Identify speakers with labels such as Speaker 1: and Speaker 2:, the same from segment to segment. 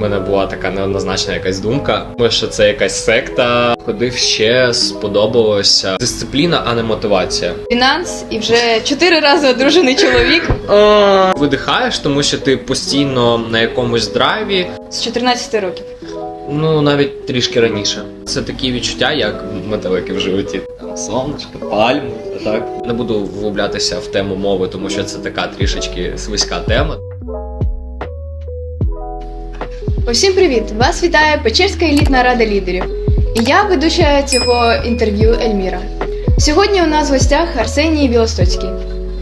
Speaker 1: У мене була така неоднозначна якась думка. Тому що це якась секта. Ходив ще, сподобалося. Дисципліна, а не мотивація.
Speaker 2: Фінанс і вже чотири рази одружений чоловік
Speaker 1: Видихаєш, тому що ти постійно на якомусь драйві.
Speaker 2: з 14 років.
Speaker 1: Ну навіть трішки раніше. Це такі відчуття, як метелики в животі. Там сонечко, пальми. Так не буду вглублятися в тему мови, тому що це така трішечки свиська тема.
Speaker 2: Усім привіт! Вас вітає Печерська елітна рада лідерів. І я ведуча цього інтерв'ю Ельміра. Сьогодні у нас в гостях Арсеній Білостоцький.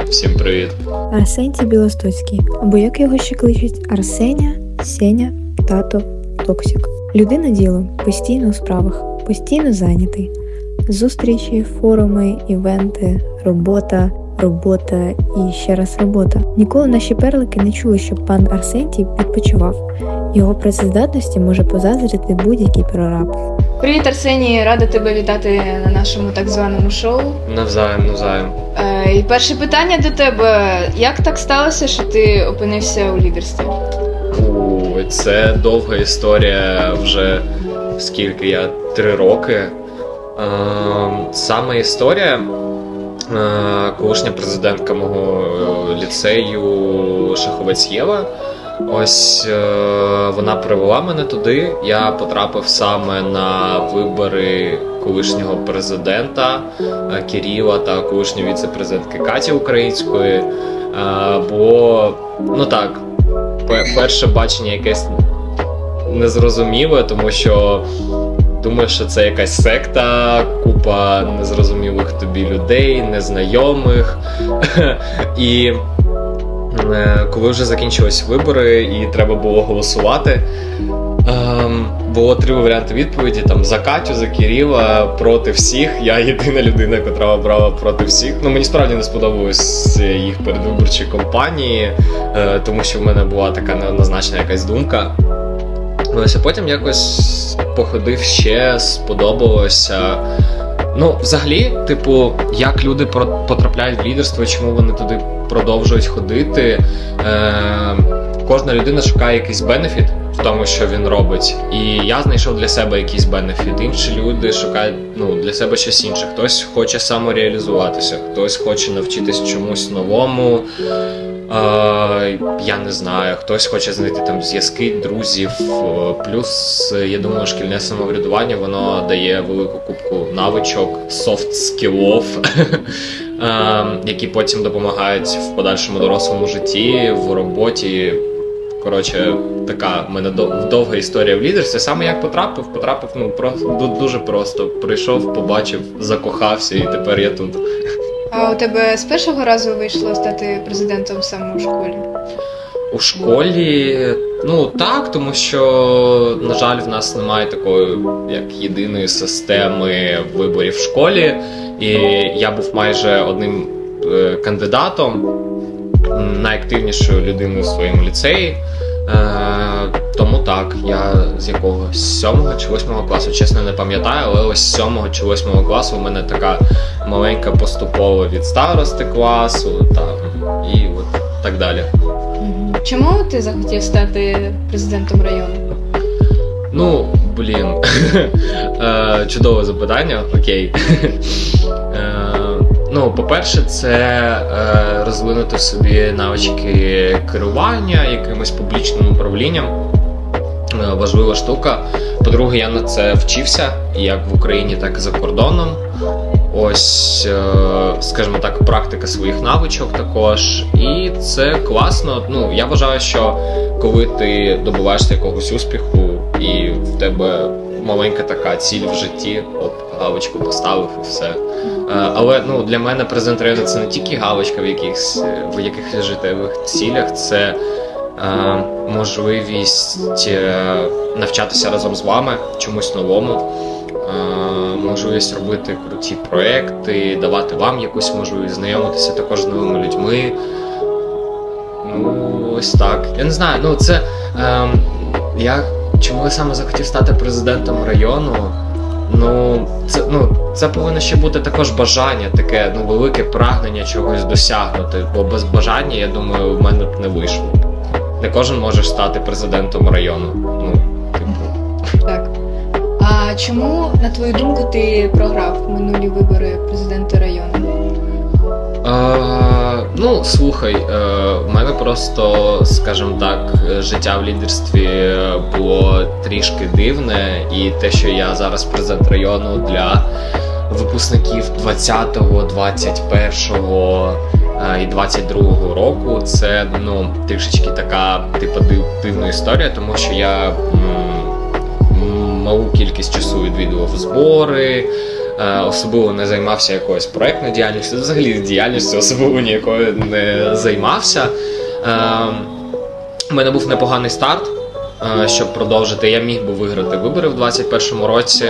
Speaker 1: Всім привіт.
Speaker 3: Арсентій Білостоцький, або як його ще кличуть Арсеня, Сеня, тато, Токсик. Людина діло, постійно у справах, постійно зайнятий. Зустрічі, форуми, івенти, робота, робота і ще раз робота. Ніколи наші перлики не чули, щоб пан Арсентій відпочивав. Його працездатності може позазрити будь-який прораб.
Speaker 2: Привіт, Арсеній! Рада тебе вітати на нашому так званому шоу.
Speaker 1: Навзаєм, навзаєм.
Speaker 2: Е, і перше питання до тебе: як так сталося, що ти опинився у лідерстві?
Speaker 1: У, це довга історія вже скільки я три роки. Е, саме історія. Колишня президентка мого е, ліцею Шаховець Єва. Ось е, вона привела мене туди. Я потрапив саме на вибори колишнього президента е, Кіріла та колишньої віце-президентки Каті Української. Бо, ну так, перше бачення якесь незрозуміле, тому що думаю, що це якась секта, купа незрозумілих тобі людей, незнайомих. І е, коли вже закінчились вибори і треба було голосувати. ем, Було три варіанти відповіді: там за Катю, за Кирила, проти всіх. Я єдина людина, яка обрала проти всіх. Ну мені справді не сподобалось їх передвиборчі кампанії, е, тому що в мене була така неоднозначна якась думка. Ось, потім якось походив ще, сподобалося. Ну, взагалі, типу, як люди потрапляють в лідерство, чому вони туди продовжують ходити. Е, кожна людина шукає якийсь бенефіт в тому, що він робить. І я знайшов для себе якийсь бенефіт. Інші люди шукають ну, для себе щось інше. Хтось хоче самореалізуватися, хтось хоче навчитись чомусь новому. Е, я не знаю, хтось хоче знайти там зв'язки, друзів. Е, Плюс, е, я думаю, шкільне самоврядування воно дає велику кубку навичок, софт скілов, е, які потім допомагають в подальшому дорослому житті, в роботі. Коротше, така в мене довга історія в лідерстві. Саме як потрапив, потрапив ну просто дуже просто. Прийшов, побачив, закохався, і тепер я тут.
Speaker 2: А у тебе з першого разу вийшло стати президентом саме у школі?
Speaker 1: У школі, ну так, тому що, на жаль, в нас немає такої як єдиної системи виборів в школі. І я був майже одним е, кандидатом, найактивнішою людиною в своєму ліцеї. Е, тому так, я з якого з сьомого чи восьмого класу, чесно не пам'ятаю, але ось з сьомого чи восьмого класу у мене така маленька поступова від старости класу там, і от так далі.
Speaker 2: Чому ти захотів стати президентом району?
Speaker 1: Ну, блін. Е, Чудове запитання, окей. Ну, по-перше, це е, розвинути собі навички керування якимось публічним управлінням. Е, Важлива штука. По-друге, я на це вчився як в Україні, так і за кордоном. Ось, е, скажімо так, практика своїх навичок також. І це класно. Ну, я вважаю, що коли ти добиваєшся якогось успіху, і в тебе маленька така ціль в житті, оп, галочку поставив і все. Е, Але ну, для мене президент району це не тільки галочка в якихось в якихось життєвих цілях, це е, можливість е, навчатися разом з вами чомусь новому. е, Можливість робити круті проекти, давати вам якусь можливість знайомитися також з новими людьми. Ну, ось так. Я не знаю, ну це. Ем, я чому я саме захотів стати президентом району? Ну, це, ну, це повинно ще бути також бажання, таке ну, велике прагнення чогось досягнути. Бо без бажання, я думаю, в мене б не вийшло. не кожен може стати президентом району. Ну, типу.
Speaker 2: Так. А чому, на твою думку, ти програв минулі вибори президента району?
Speaker 1: Е, ну, слухай, е, в мене просто, скажімо так, життя в лідерстві було трішки дивне, і те, що я зараз президент району для випускників 20-го, 21-го е, і 22-го року, це ну, трішечки така типу див- дивна історія, тому що я малу кількість часу відвідував збори. Е, особливо не займався якоюсь проектною діяльністю, взагалі діяльністю особливо ніякою не займався. Е, У мене був непоганий старт, е, щоб продовжити. Я міг би виграти вибори в 2021 році,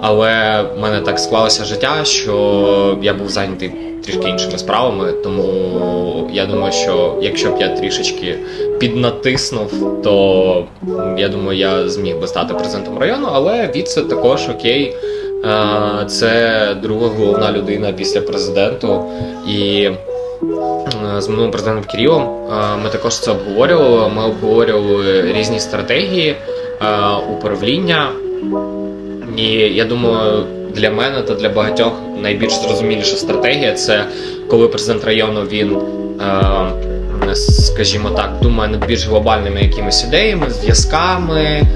Speaker 1: але в мене так склалося життя, що я був зайнятий трішки іншими справами. Тому я думаю, що якщо б я трішечки піднатиснув, то я думаю, я зміг би стати президентом району, але віце також окей. Це друга головна людина після президенту. І з минулим президентом Кирилом ми також це обговорювали. Ми обговорювали різні стратегії управління. І я думаю, для мене та для багатьох найбільш зрозуміліша стратегія це коли президент району він. Скажімо так, думає над більш глобальними якимись ідеями, зв'язками, е,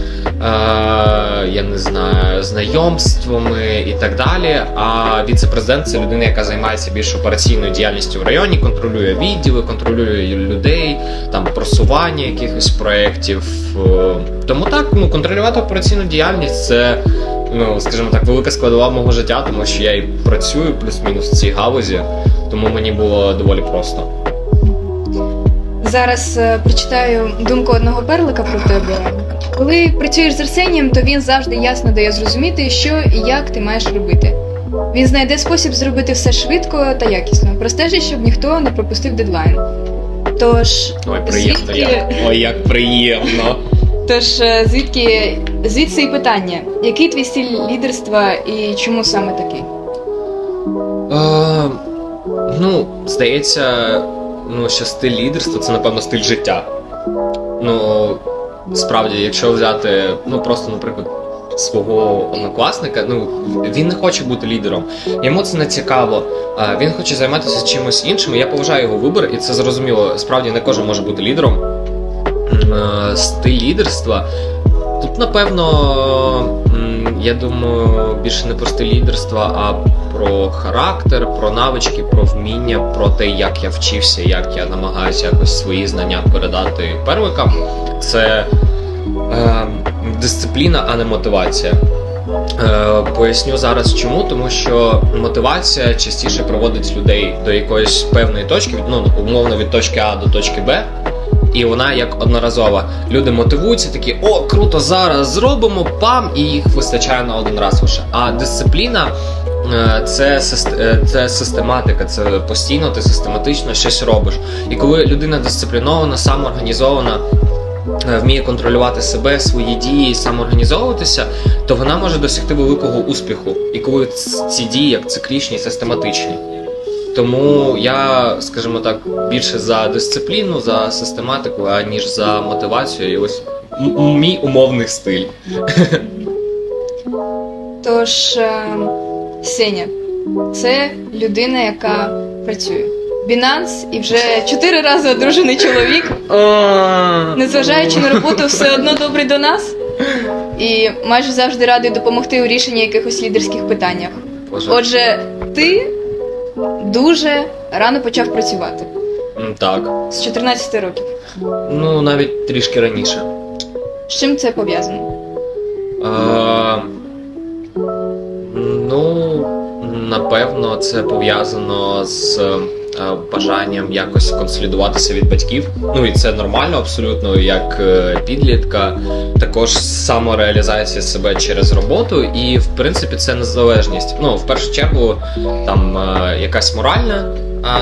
Speaker 1: я не знаю, знайомствами і так далі. А віце-президент це людина, яка займається більш операційною діяльністю в районі, контролює відділи, контролює людей, там просування якихось проєктів. Е, Тому так, ну контролювати операційну діяльність це, ну скажімо так, велика складова мого життя, тому що я і працюю плюс-мінус в цій галузі, тому мені було доволі просто.
Speaker 2: Зараз е, прочитаю думку одного перлика про тебе. Коли працюєш з Арсенієм, то він завжди ясно дає зрозуміти, що і як ти маєш робити. Він знайде спосіб зробити все швидко та якісно, простежить, щоб ніхто не пропустив дедлайн. Тож,
Speaker 1: Ой, приємно.
Speaker 2: звідки,
Speaker 1: Як, ой, як приємно.
Speaker 2: тож е, звідки звідси і питання: який твій стиль лідерства і чому саме такий?
Speaker 1: Е, ну, здається, ну, що стиль лідерства це, напевно, стиль життя. Ну, справді, якщо взяти, ну просто, наприклад, свого однокласника, ну він не хоче бути лідером. Йому це не цікаво. Він хоче займатися чимось іншим. Я поважаю його вибір, і це зрозуміло. Справді не кожен може бути лідером. Стиль лідерства. Тут, напевно, я думаю, більше не про стиль лідерства, а про характер, про навички, про вміння, про те, як я вчився, як я намагаюся якось свої знання передати первикам. Це е, дисципліна, а не мотивація. Е, поясню зараз чому, тому що мотивація частіше приводить людей до якоїсь певної точки, ну умовно від точки А до точки Б. І вона як одноразова. Люди мотивуються, такі о, круто, зараз зробимо, пам, і їх вистачає на один раз лише. А дисципліна це, е, це систематика, це постійно ти систематично щось робиш. І коли людина дисциплінована, самоорганізована, е, вміє контролювати себе, свої дії, самоорганізовуватися, то вона може досягти великого успіху. І коли ці дії як циклічні, систематичні. Тому я, скажімо так, більше за дисципліну, за систематику, аніж за мотивацію. І ось мій умовний стиль.
Speaker 2: Тож, е, Сеня, це людина, яка працює. Binance і вже чотири рази одружений чоловік, незважаючи на роботу, все одно добрий до нас. І майже завжди радий допомогти у рішенні якихось лідерських питаннях. Отже, ти дуже рано почав працювати
Speaker 1: Так.
Speaker 2: з 14 років.
Speaker 1: Ну, навіть трішки раніше.
Speaker 2: З чим це пов'язано?
Speaker 1: Е, напевно, це пов'язано з е, бажанням якось консолідуватися від батьків. Ну і це нормально, абсолютно, як е, підлітка. Також самореалізація себе через роботу, і в принципі це незалежність. Ну, в першу чергу, там е, якась моральна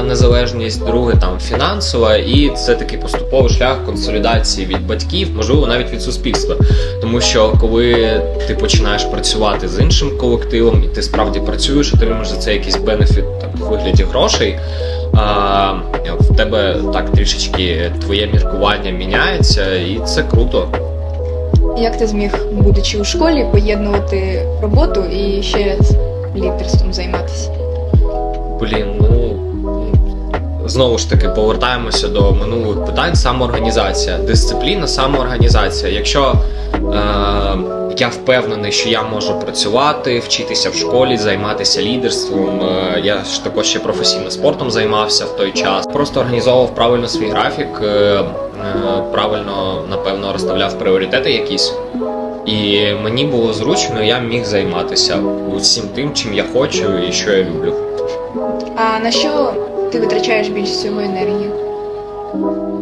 Speaker 1: незалежність, друге там фінансова, і це такий поступовий шлях консолідації від батьків, можливо, навіть від суспільства. Тому що коли ти починаєш працювати з іншим колективом, і ти справді працюєш, отримуєш за це якийсь бенефіт там, в вигляді грошей. А, в тебе так трішечки твоє міркування міняється, і це круто.
Speaker 2: Як ти зміг, будучи у школі, поєднувати роботу і ще лідерством займатися?
Speaker 1: Блін, ну знову ж таки повертаємося до минулих питань. Самоорганізація, дисципліна, самоорганізація. Якщо е, я впевнений, що я можу працювати, вчитися в школі, займатися лідерством. е, я ж також ще професійно спортом займався в той час. Просто організовував правильно свій графік, е, е, правильно напевно розставляв пріоритети якісь. І мені було зручно, я міг займатися усім тим, чим я хочу і що я люблю.
Speaker 2: А на що ти витрачаєш більше всього енергії?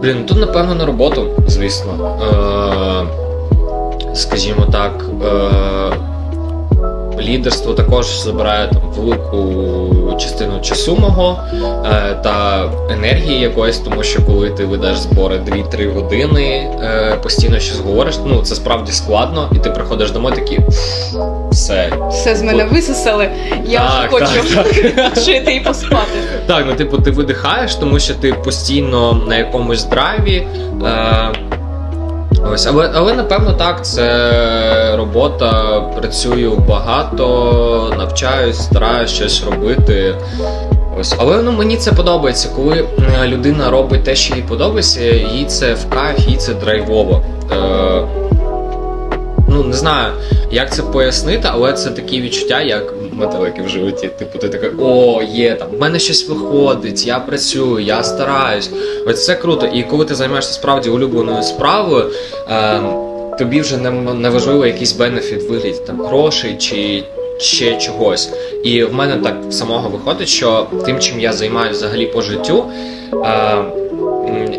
Speaker 1: Блін, ну тут напевно на роботу, звісно. Е, скажімо так, е, лідерство також забирає там, велику частину часу мого е, та енергії якоїсь, тому що коли ти ведеш збори 2-3 години, е, постійно щось говориш, ну це справді складно, і ти приходиш домой такий все.
Speaker 2: Все з мене висосали, я
Speaker 1: Так,
Speaker 2: вже хочу
Speaker 1: так, так.
Speaker 2: жити і поспати.
Speaker 1: Так, ну типу, ти видихаєш, тому що ти постійно на якомусь драйві. Е, ось, але, але напевно так, це робота. Працюю багато, навчаюсь, стараюсь щось робити. Ось, але ну мені це подобається, коли е, людина робить те, що їй подобається, їй це в кайф, їй це драйвово. Е, ну не знаю, як це пояснити, але це такі відчуття, як метелики в животі. Типу, ти такий, о, є там, в мене щось виходить, я працюю, я стараюсь. Ось це круто. І коли ти займаєшся справді улюбленою справою, е, тобі вже не, не важливо якийсь бенефіт вигляді там грошей чи ще чогось. І в мене так самого виходить, що тим, чим я займаюся взагалі по життю. Е,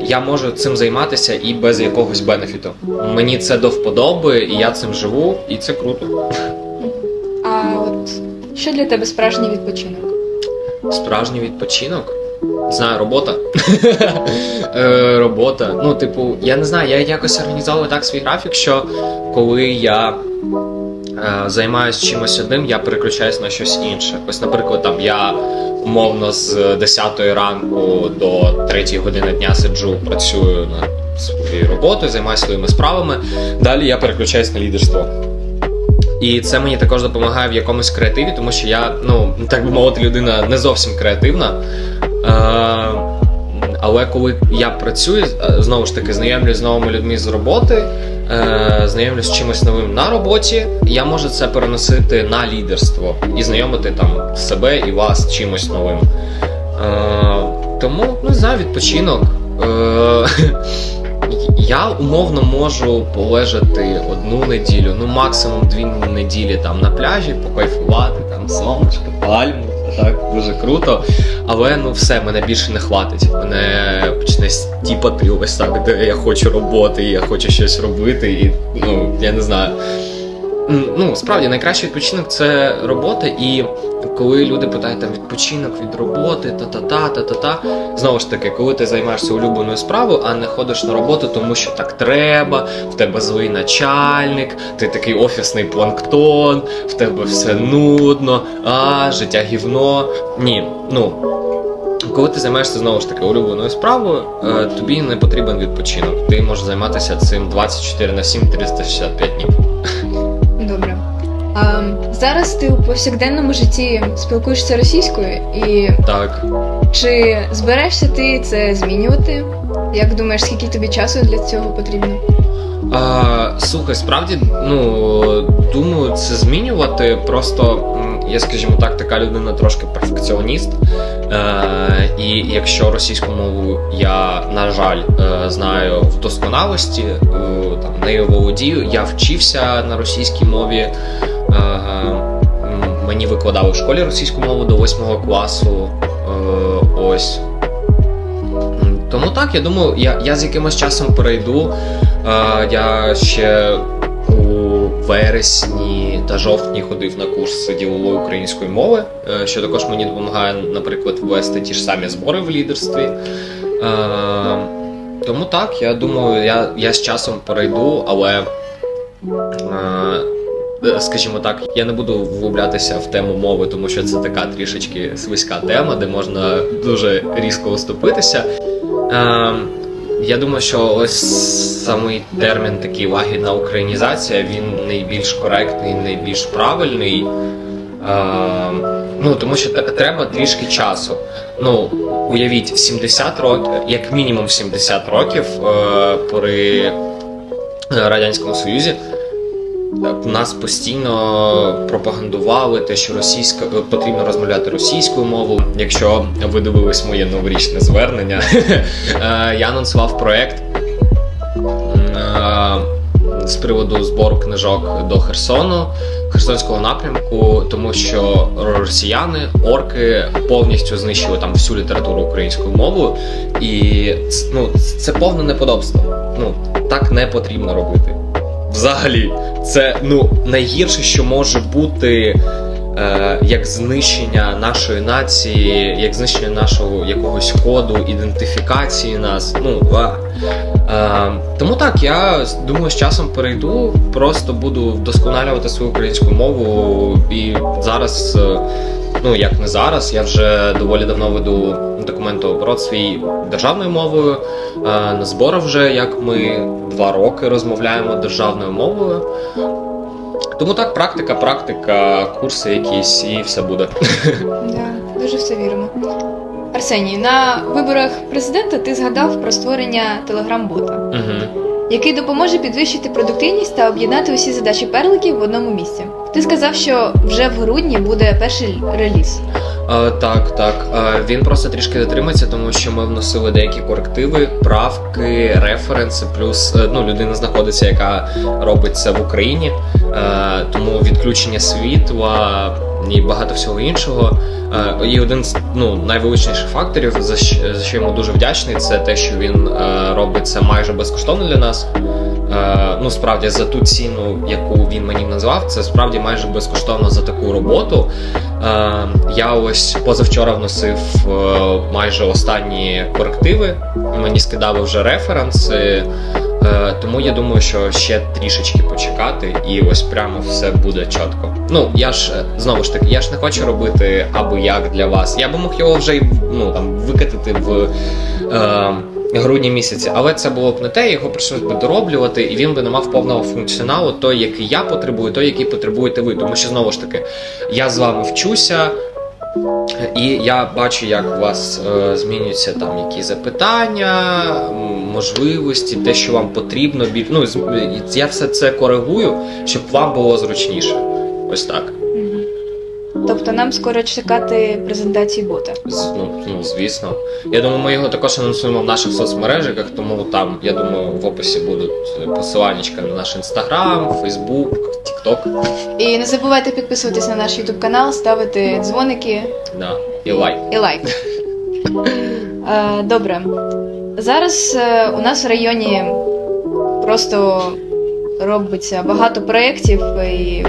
Speaker 1: я можу цим займатися і без якогось бенефіту. Мені це до вподоби, і я цим живу, і це круто.
Speaker 2: Що для тебе справжній відпочинок?
Speaker 1: Справжній відпочинок. Знаю, робота. Е, робота. Ну, типу, я не знаю, я якось організовую так свій графік, що коли я е, займаюся чимось одним, я переключаюсь на щось інше. Ось, наприклад, там я умовно з 10 ранку до 3 години дня сиджу, працюю над своєю роботою, займаюся своїми справами. Далі я переключаюсь на лідерство. І це мені також допомагає в якомусь креативі, тому що я, ну так би мовити, людина не зовсім креативна. Е, але коли я працюю, е, знову ж таки, знайомлюсь з новими людьми з роботи, е, знайомлюсь з чимось новим на роботі, я можу це переносити на лідерство і знайомити там себе і вас чимось новим. Е, тому, ну, не знаю, відпочинок. Е, я умовно можу полежати одну неділю, ну максимум дві неділі там на пляжі, покайфувати, там сонечко, пальму, так дуже круто. Але ну все, мене більше не хватить. Мене почне стіпати ось так, де я хочу роботи, я хочу щось робити, і ну я не знаю. Ну, справді найкращий відпочинок це робота, і коли люди питають там відпочинок від роботи, та-та-та, та-та-та. Знову ж таки, коли ти займаєшся улюбленою справою, а не ходиш на роботу, тому що так треба, в тебе злий начальник, ти такий офісний планктон, в тебе все нудно, а життя гівно. Ні, ну. Коли ти займаєшся знову ж таки улюбленою справою, е, тобі не потрібен відпочинок. Ти можеш займатися цим 24 на 7, 365 днів.
Speaker 2: А, зараз ти у повсякденному житті спілкуєшся російською, і
Speaker 1: Так.
Speaker 2: чи зберешся ти це змінювати? Як думаєш, скільки тобі часу для цього потрібно?
Speaker 1: А, слухай, справді, ну думаю, це змінювати. Просто я, скажімо так, така людина трошки перфекціоніст. Е, і якщо російську мову я, на жаль, е, знаю в досконалості, е, там нею володію, я вчився на російській мові. Мені викладали в школі російську мову до 8 класу. Е, ось. Тому так, я думаю, я, я з якимось часом перейду. Е, я ще у вересні та жовтні ходив на курс ділової української мови, е, що також мені допомагає, наприклад, ввести ті ж самі збори в лідерстві. Тому так, я думаю, я, я з часом перейду, але. Е, Скажімо так, я не буду вглублятися в тему мови, тому що це така трішечки свиська тема, де можна дуже різко оступитися. Е, я думаю, що ось самий термін такий лагідна українізація, він найбільш коректний, найбільш правильний. Е, ну, тому що треба трішки часу. Ну, уявіть, 70 років, як мінімум 70 років е, при е, Радянському Союзі. Нас постійно пропагандували те, що російська е, потрібно розмовляти російською мовою. Якщо ви дивились моє новорічне звернення, е, я анонсував проект е, з приводу збору книжок до Херсону, Херсонського напрямку, тому що росіяни, орки повністю знищили там всю літературу українською мовою, і ну, це повне неподобство. Ну так не потрібно робити. Взагалі, це ну найгірше, що може бути. Е, як знищення нашої нації, як знищення нашого якогось коду, ідентифікації нас. Ну. Е, тому так, я думаю, з часом перейду, просто буду вдосконалювати свою українську мову. І зараз, е, ну як не зараз, я вже доволі давно веду документооборот свій державною мовою. Е, на зборах вже як ми два роки розмовляємо державною мовою. Тому так, практика, практика, курси якісь і все буде.
Speaker 2: Да, дуже все віримо. Арсеній, на виборах президента ти згадав про створення телеграм-бота,
Speaker 1: Угу.
Speaker 2: який допоможе підвищити продуктивність та об'єднати усі задачі перликів в одному місці. Ти сказав, що вже в грудні буде перший реліз.
Speaker 1: Так, так. Він просто трішки затримається, тому що ми вносили деякі корективи, правки, референси. Плюс е, ну, людина знаходиться, яка робить це в Україні. Е, тому відключення світла і багато всього іншого. Е, і один з ну, найвеличніших факторів, за що, йому дуже вдячний, це те, що він е, робить це майже безкоштовно для нас. Е, ну, справді, за ту ціну, яку він мені назвав, це справді майже безкоштовно за таку роботу. Е, я ось позавчора вносив е, майже останні корективи. Мені скидали вже референси. Тому я думаю, що ще трішечки почекати, і ось прямо все буде чітко. Ну я ж знову ж таки, я ж не хочу робити аби як для вас. Я би мог його вже ну там викатити в. Е, Грудні місяці, але це було б не те, його прийшлось би дороблювати, і він би не мав повного функціоналу, той, який я потребую, той, який потребуєте ви. Тому що знову ж таки, я з вами вчуся, і я бачу, як у вас е, змінюються там які запитання, можливості, те, що вам потрібно. Ну, я все це коригую, щоб вам було зручніше. Ось так.
Speaker 2: Тобто нам скоро чекати презентації бота.
Speaker 1: З- Ну, ну, звісно. Я думаю, ми його також анонсуємо в наших соцмережах, тому там, я думаю, в описі будуть посилання на наш інстаграм, фейсбук, тікток.
Speaker 2: І не забувайте підписуватись на наш ютуб канал, ставити дзвоники
Speaker 1: Да. І лайк.
Speaker 2: і лайк. Е, Добре. Зараз е, у нас в районі просто робиться багато проєктів. І,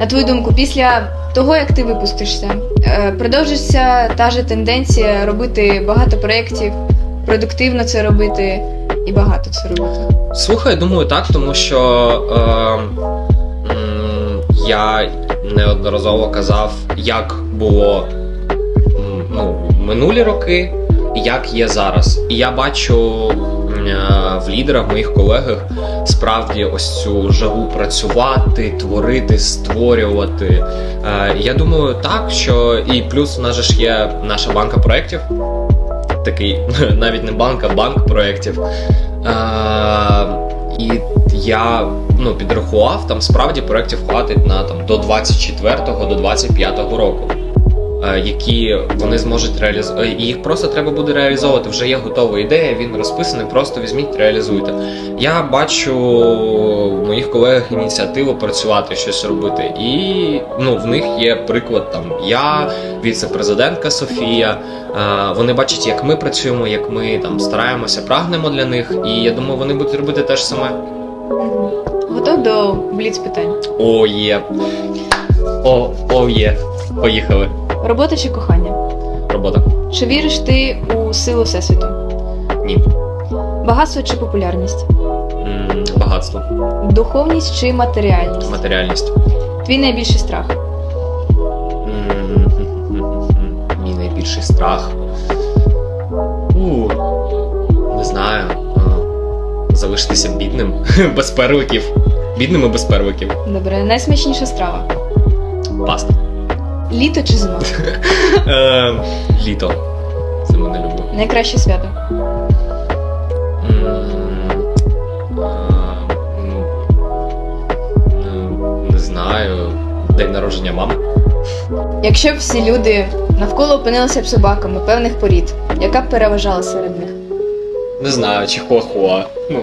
Speaker 2: на твою думку, після того, як ти випустишся, е, продовжиться та же тенденція робити багато проєктів, продуктивно це робити і багато це робити.
Speaker 1: Слухай, думаю, так, тому що е, я неодноразово казав, як було ну, минулі роки, і як є зараз. І я бачу е, в лідерах, моїх колегах, справді ось цю жагу працювати, творити, створювати. Е, я думаю, так, що і плюс у нас же ж є наша банка проєктів. Такий навіть не банк, а банк проєктів. Е, і я ну, підрахував, там справді проєктів хватить на там, до 24-го, до 25-го року. Е, Які вони зможуть реалізувати. І їх просто треба буде реалізовувати. Вже є готова ідея, він розписаний, просто візьміть, реалізуйте. Я бачу в моїх колег ініціативу працювати, щось робити. І ну, в них є приклад там я, віце-президентка Софія. Е, Вони бачать, як ми працюємо, як ми там стараємося, прагнемо для них. І я думаю, вони будуть робити те ж саме.
Speaker 2: Готов до бліц питань.
Speaker 1: О, є. О, о, є. Поїхали.
Speaker 2: Робота чи кохання?
Speaker 1: Робота.
Speaker 2: Чи віриш ти у силу всесвіту?
Speaker 1: Ні.
Speaker 2: Багатство чи популярність?
Speaker 1: М, Багатство.
Speaker 2: Духовність чи матеріальність?
Speaker 1: Матеріальність.
Speaker 2: Твій найбільший страх.
Speaker 1: М, Мій найбільший страх. У, не знаю. А, Залишитися бідним. Без первиків. Бідним і без первиків.
Speaker 2: Добре, найсмачніша страва.
Speaker 1: Паста.
Speaker 2: Літо чи зима?
Speaker 1: Е, Літо. Це мене люблю.
Speaker 2: Найкраще свято.
Speaker 1: М, ну, ну, Не знаю. День народження мами.
Speaker 2: Якщо б всі люди навколо опинилися б собаками певних порід, яка б переважала серед них?
Speaker 1: Не знаю, чи хуахуа. Ну.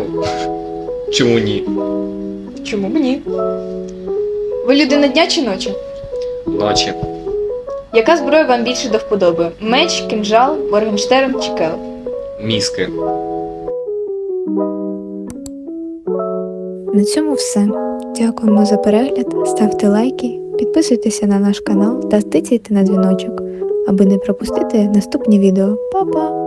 Speaker 1: Чому ні?
Speaker 2: Чому б ні? Ви людина дня чи ночі?
Speaker 1: Ночі.
Speaker 2: Яка зброя вам більше до вподоби? Меч, кинжал, Моргенштерн чи келих?
Speaker 1: Мізки.
Speaker 3: На цьому все. Дякуємо за перегляд, ставте лайки, підписуйтеся на наш канал та тицяйте на дзвіночок, аби не пропустити наступні відео. Па-па!